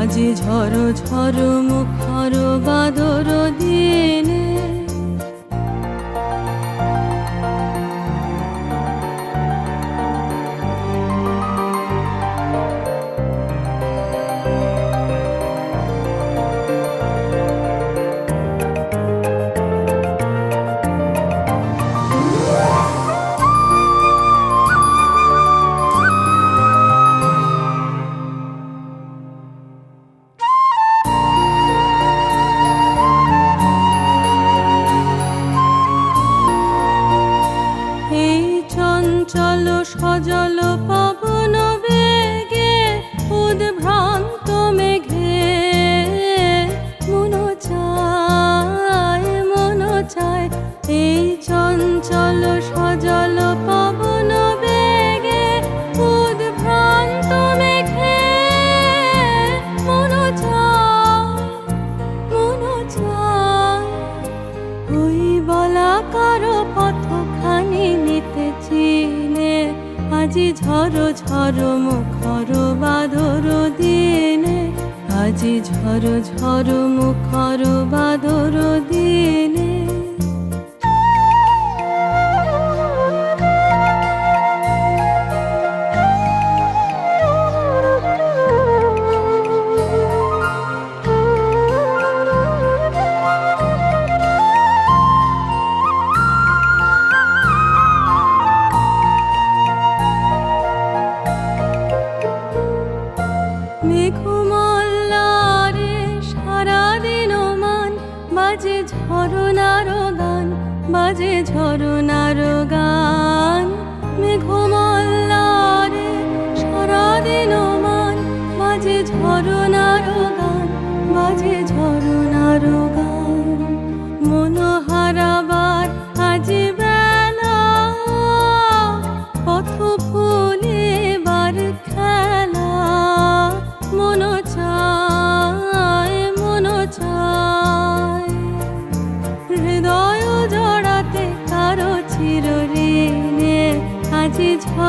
আজি ঝড় ঝড় মুখর বাদর দিনে চঞ্চল সজল পবন বেগে, উদ্ভ্রান্ত মেঘে। মন মন ওই বলা কারও পথখানি নিতে চিনে। আজি ঝড় ঝড় মুখর বাদর দিনে, আজি ঝড় ঝড় মুখর বাদর দিনে। ঝরনার গান বাজে ঝরনার